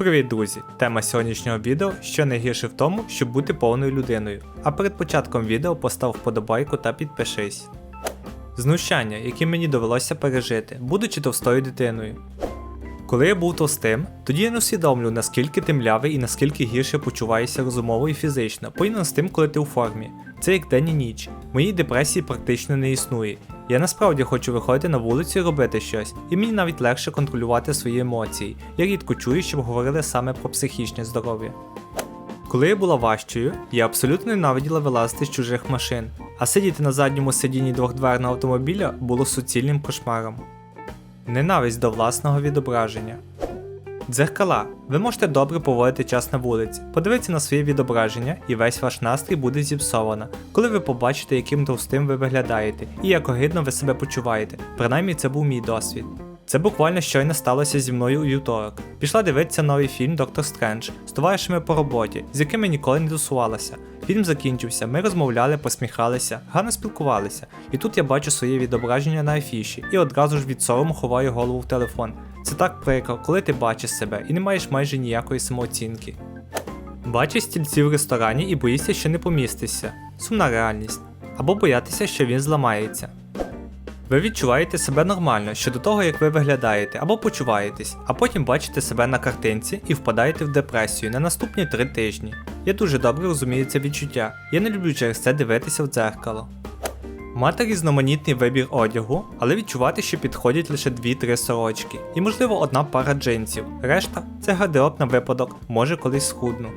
Привіт, друзі! Тема сьогоднішнього відео що найгірше в тому, щоб бути повною людиною. А перед початком відео постав вподобайку та підпишись. Знущання, які мені довелося пережити, будучи товстою дитиною. Коли я був товстим, тоді я не усвідомлю, наскільки ти млявий і наскільки гірше почуваєшся розумово і фізично, порівняно з тим, коли ти у формі. Це як день і ніч. Моїй депресії практично не існує. Я насправді хочу виходити на вулицю і робити щось, і мені навіть легше контролювати свої емоції. Я рідко чую, щоб говорили саме про психічне здоров'я. Коли я була важчою, я абсолютно ненавиділа вилазити з чужих машин, а сидіти на задньому сидінні двохдверного автомобіля було суцільним кошмаром. Ненависть до власного відображення. Дзеркала. Ви можете добре поводити час на вулиці, подивитися на своє відображення, і весь ваш настрій буде зіпсовано, коли ви побачите, яким товстим ви виглядаєте і як огидно ви себе почуваєте. Принаймні це був мій досвід. Це буквально щойно сталося зі мною у вівторок. Пішла дивитися новий фільм Доктор Стрендж з товаришами по роботі, з якими ніколи не тусувалася. Фільм закінчився, ми розмовляли, посміхалися, гарно спілкувалися. І тут я бачу своє відображення на афіші і одразу ж від сорому ховаю голову в телефон. Це так прикро, коли ти бачиш себе і не маєш майже ніякої самооцінки. Бачиш стільці в ресторані і боїшся, що не помістишся. Сумна реальність. Або боятися, що він зламається. Ви відчуваєте себе нормально щодо того, як ви виглядаєте або почуваєтесь, а потім бачите себе на картинці і впадаєте в депресію на наступні три тижні. Я дуже добре розумію це відчуття. Я не люблю через це дивитися в дзеркало. Мати різноманітний вибір одягу, але відчувати, що підходять лише 2-3 сорочки, і можливо одна пара джинсів. Решта це гардероб на випадок, може колись схудну.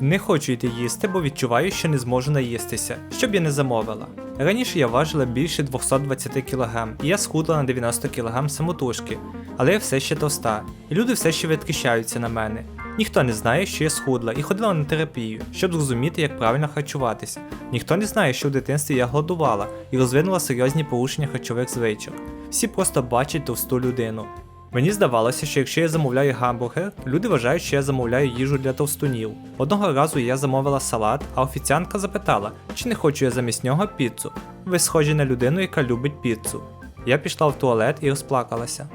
Не хочу йти їсти, бо відчуваю, що не зможу наїстися, щоб я не замовила. Раніше я важила більше 220 кг, і я схудла на 90 кг самотужки, але я все ще товста, і люди все ще відкищаються на мене. Ніхто не знає, що я схудла і ходила на терапію, щоб зрозуміти, як правильно харчуватися. Ніхто не знає, що в дитинстві я голодувала і розвинула серйозні порушення харчових звичок. Всі просто бачать товсту людину. Мені здавалося, що якщо я замовляю гамбургер, люди вважають, що я замовляю їжу для товстунів. Одного разу я замовила салат, а офіціантка запитала, чи не хочу я замість нього піцу. Ви схожі на людину, яка любить піцу. Я пішла в туалет і розплакалася.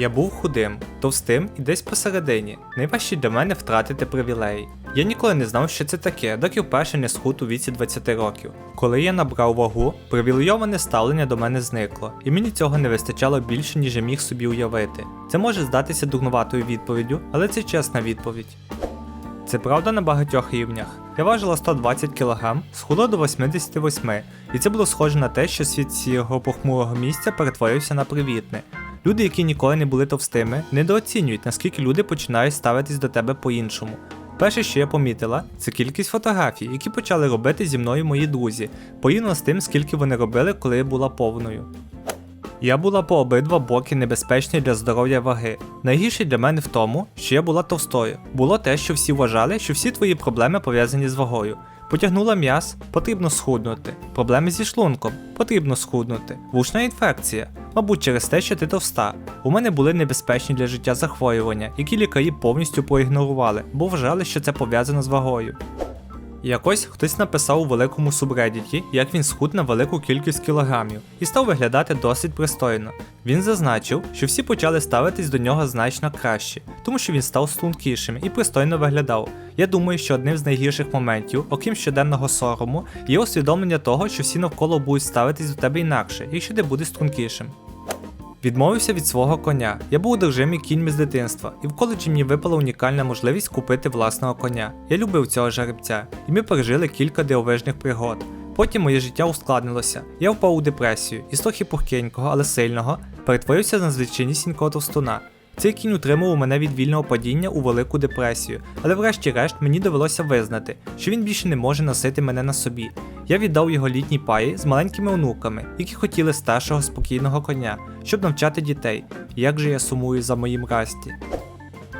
Я був худим, товстим і десь посередині. Найважче для мене втратити привілеї. Я ніколи не знав, що це таке, доки вперше не схуд у віці 20 років. Коли я набрав вагу, привілейоване ставлення до мене зникло, і мені цього не вистачало більше, ніж я міг собі уявити. Це може здатися дурнуватою відповіддю, але це чесна відповідь. Це правда на багатьох рівнях. Я важила 120 кг, схудла до 88, і це було схоже на те, що світ сірого похмурого місця перетворився на привітне. Люди, які ніколи не були товстими, недооцінюють, наскільки люди починають ставитись до тебе по-іншому. Перше, що я помітила, це кількість фотографій, які почали робити зі мною мої друзі, порівняно з тим, скільки вони робили, коли я була повною. Я була по обидва боки небезпечні для здоров'я ваги. Найгірше для мене в тому, що я була товстою. Було те, що всі вважали, що всі твої проблеми пов'язані з вагою. Потягнула м'яз, потрібно схуднути. Проблеми зі шлунком, потрібно схуднути. Вушна інфекція, мабуть, через те, що ти товста. У мене були небезпечні для життя захворювання, які лікарі повністю проігнорували, бо вважали, що це пов'язано з вагою. Якось хтось написав у великому субреддіті, як він схуд на велику кількість кілограмів, і став виглядати досить пристойно. Він зазначив, що всі почали ставитись до нього значно краще, тому що він став стрункішим і пристойно виглядав. Я думаю, що одним з найгірших моментів, окрім щоденного сорому, є усвідомлення того, що всі навколо будуть ставитись до тебе інакше, якщо ти будеш стрункішим. Відмовився від свого коня. Я був одержимий кіньми з дитинства, і в коледжі мені випала унікальна можливість купити власного коня. Я любив цього жеребця, і ми пережили кілька дивовижних пригод. Потім моє життя ускладнилося. Я впав у депресію і з трохи пухкенького, але сильного, перетворився на звичайнісінького товстуна. Цей кінь утримував мене від вільного падіння у велику депресію, але врешті-решт мені довелося визнати, що він більше не може носити мене на собі. Я віддав його літній паї з маленькими онуками, які хотіли старшого спокійного коня, щоб навчати дітей. Як же я сумую за моїм расті.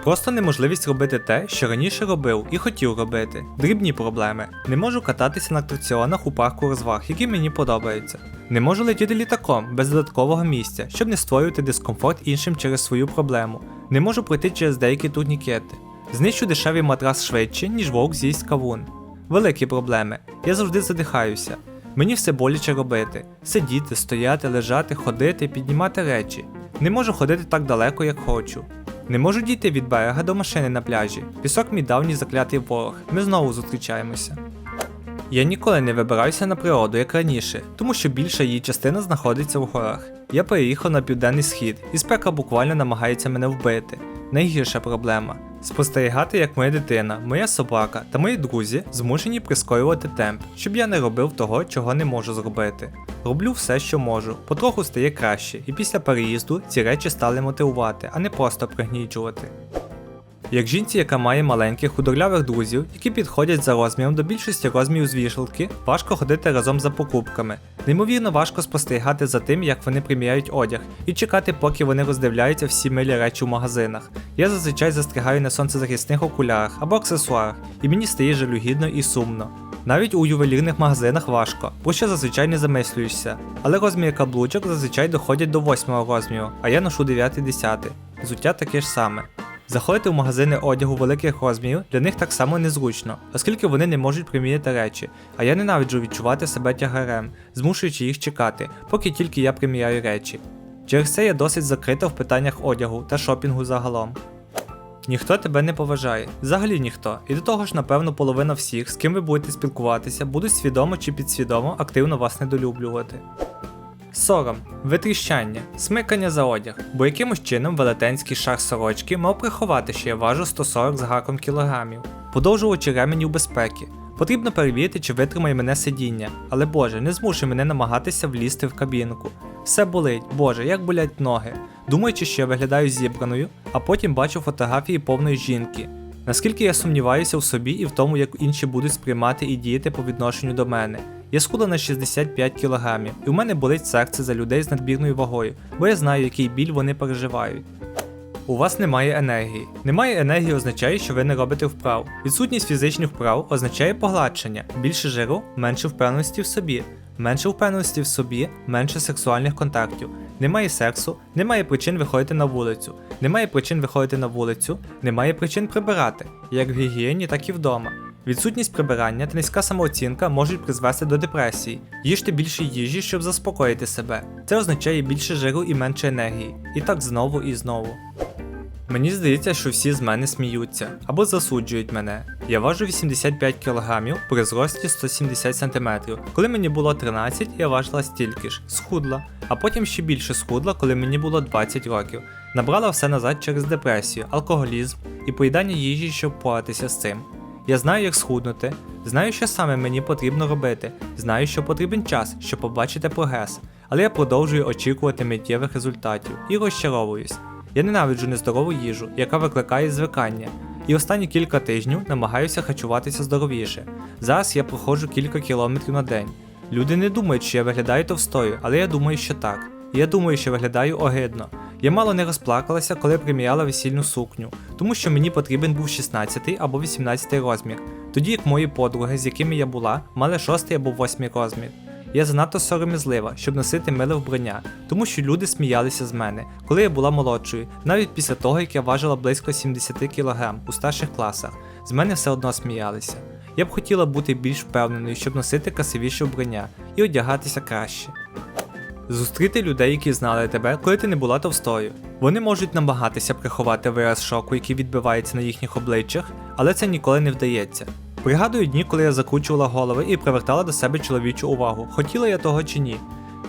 Просто неможливість робити те, що раніше робив і хотів робити. Дрібні проблеми. Не можу кататися на атракціонах у парку розваг, які мені подобаються. Не можу летіти літаком без додаткового місця, щоб не створювати дискомфорт іншим через свою проблему. Не можу пройти через деякі турнікети. Знищу дешевий матрас швидше, ніж вовк з'їсть кавун. Великі проблеми. Я завжди задихаюся. Мені все боляче робити: сидіти, стояти, лежати, ходити, піднімати речі. Не можу ходити так далеко, як хочу. Не можу дійти від берега до машини на пляжі. Пісок мій давній заклятий ворог. Ми знову зустрічаємося. Я ніколи не вибираюся на природу, як раніше, тому що більша її частина знаходиться в горах. Я переїхав на південний схід, і спека буквально намагається мене вбити. Найгірша проблема спостерігати, як моя дитина, моя собака та мої друзі змушені прискорювати темп, щоб я не робив того, чого не можу зробити. Роблю все, що можу, потроху стає краще, і після переїзду ці речі стали мотивувати, а не просто пригніджувати. Як жінці, яка має маленьких худорлявих друзів, які підходять за розміром до більшості розмірів з вішалки, важко ходити разом за покупками. Неймовірно важко спостерігати за тим, як вони приміряють одяг, і чекати, поки вони роздивляються всі милі речі в магазинах. Я зазвичай застрягаю на сонцезахисних окулярах або аксесуарах, і мені стає жалюгідно і сумно. Навіть у ювелірних магазинах важко, бо ще зазвичай не замислюєшся. Але розміри каблучок зазвичай доходять до 8 розміру, а я ношу 9-10. Взуття таке ж саме. Заходити в магазини одягу великих розмірів для них так само незручно, оскільки вони не можуть приміряти речі, а я ненавиджу відчувати себе тягарем, змушуючи їх чекати, поки тільки я приміряю речі. Через це я досить закрита в питаннях одягу та шопінгу загалом. Ніхто тебе не поважає, взагалі ніхто. І до того ж, напевно, половина всіх, з ким ви будете спілкуватися, будуть свідомо чи підсвідомо активно вас недолюблювати. Сором, витріщання, смикання за одяг, бо якимось чином велетенський шар сорочки мав приховати, що я важу 140 з гаком кілограмів. Подовжувачі ременів безпеки. Потрібно перевірити, чи витримає мене сидіння, але Боже, не змушуй мене намагатися влізти в кабінку. Все болить, Боже, як болять ноги. Думаючи, що я виглядаю зібраною, а потім бачу фотографії повної жінки. Наскільки я сумніваюся в собі і в тому, як інші будуть сприймати і діяти по відношенню до мене. Я схудла на 65 кг, і у мене болить серце за людей з надмірною вагою, бо я знаю, який біль вони переживають. У вас немає енергії. Немає енергії означає, що ви не робите вправ. Відсутність фізичних вправ означає погладшення, більше жиру, менше впевненості в собі. Менше впевненості в собі, менше сексуальних контактів. Немає сексу, немає причин виходити на вулицю. Немає причин виходити на вулицю, немає причин прибирати, як в гігієні, так і вдома. Відсутність прибирання та низька самооцінка можуть призвести до депресії. Їжте більше їжі, щоб заспокоїти себе. Це означає більше жиру і менше енергії. І так знову і знову. Мені здається, що всі з мене сміються або засуджують мене. Я важу 85 кг при зрості 170 см. Коли мені було 13, я важила стільки ж, схудла, а потім ще більше схудла, коли мені було 20 років. Набрала все назад через депресію, алкоголізм і поїдання їжі, щоб впоратися з цим. Я знаю, як схуднути, знаю, що саме мені потрібно робити, знаю, що потрібен час, щоб побачити прогрес, але я продовжую очікувати миттєвих результатів і розчаровуюсь. Я ненавиджу нездорову їжу, яка викликає звикання, і останні кілька тижнів намагаюся харчуватися здоровіше. Зараз я проходжу кілька кілометрів на день. Люди не думають, що я виглядаю товстою, але я думаю, що так. Я думаю, що виглядаю огидно. Я мало не розплакалася, коли приміряла весільну сукню, тому що мені потрібен був 16 або 18 розмір, тоді як мої подруги, з якими я була, мали 6 або 8 розмір. Я занадто сором'язлива, щоб носити миле вбрання, тому що люди сміялися з мене, коли я була молодшою, навіть після того, як я важила близько 70 кг у старших класах, з мене все одно сміялися. Я б хотіла бути більш впевненою, щоб носити красивіше вбрання і одягатися краще. Зустріти людей, які знали тебе, коли ти не була товстою. Вони можуть намагатися приховати вираз шоку, який відбивається на їхніх обличчях, але це ніколи не вдається. Пригадую дні, коли я закручувала голови і привертала до себе чоловічу увагу, хотіла я того чи ні.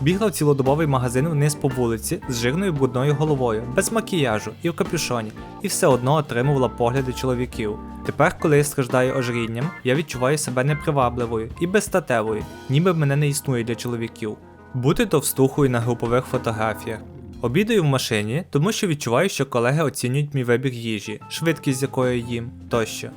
Бігла в цілодобовий магазин вниз по вулиці з жирною брудною головою, без макіяжу і в капюшоні, і все одно отримувала погляди чоловіків. Тепер, коли я страждаю ожирінням, я відчуваю себе непривабливою і безстатевою, ніби мене не існує для чоловіків. Бути товстухою на групових фотографіях. Обідаю в машині, тому що відчуваю, що колеги оцінюють мій вибір їжі, швидкість з якою їм тощо.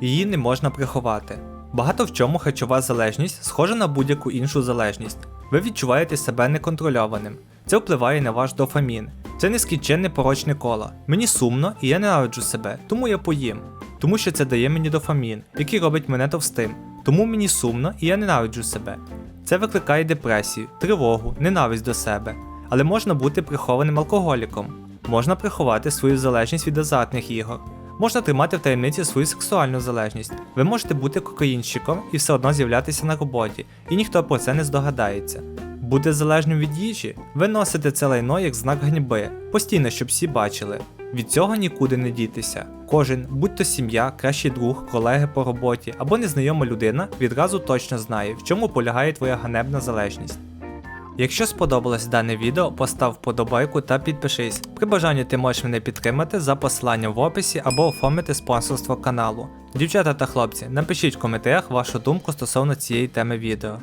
Її не можна приховати. Багато в чому харчова залежність схожа на будь-яку іншу залежність. Ви відчуваєте себе неконтрольованим. Це впливає на ваш дофамін. Це нескінченне порочне коло. Мені сумно і я ненавиджу себе, тому я поїм. Тому що це дає мені дофамін, який робить мене товстим. Тому мені сумно і я ненавиджу себе. Це викликає депресію, тривогу, ненависть до себе. Але можна бути прихованим алкоголіком, можна приховати свою залежність від азартних ігор, можна тримати в таємниці свою сексуальну залежність. Ви можете бути кокаїнщиком і все одно з'являтися на роботі, і ніхто про це не здогадається. Бути залежним від їжі, ви носите це лайно як знак ганьби, постійно, щоб всі бачили. Від цього нікуди не дітися. Кожен, будь то сім'я, кращий друг, колеги по роботі або незнайома людина, відразу точно знає, в чому полягає твоя ганебна залежність. Якщо сподобалось дане відео, постав вподобайку та підпишись. При бажанні ти можеш мене підтримати за посиланням в описі або оформити спонсорство каналу. Дівчата та хлопці, напишіть в коментарях вашу думку стосовно цієї теми відео.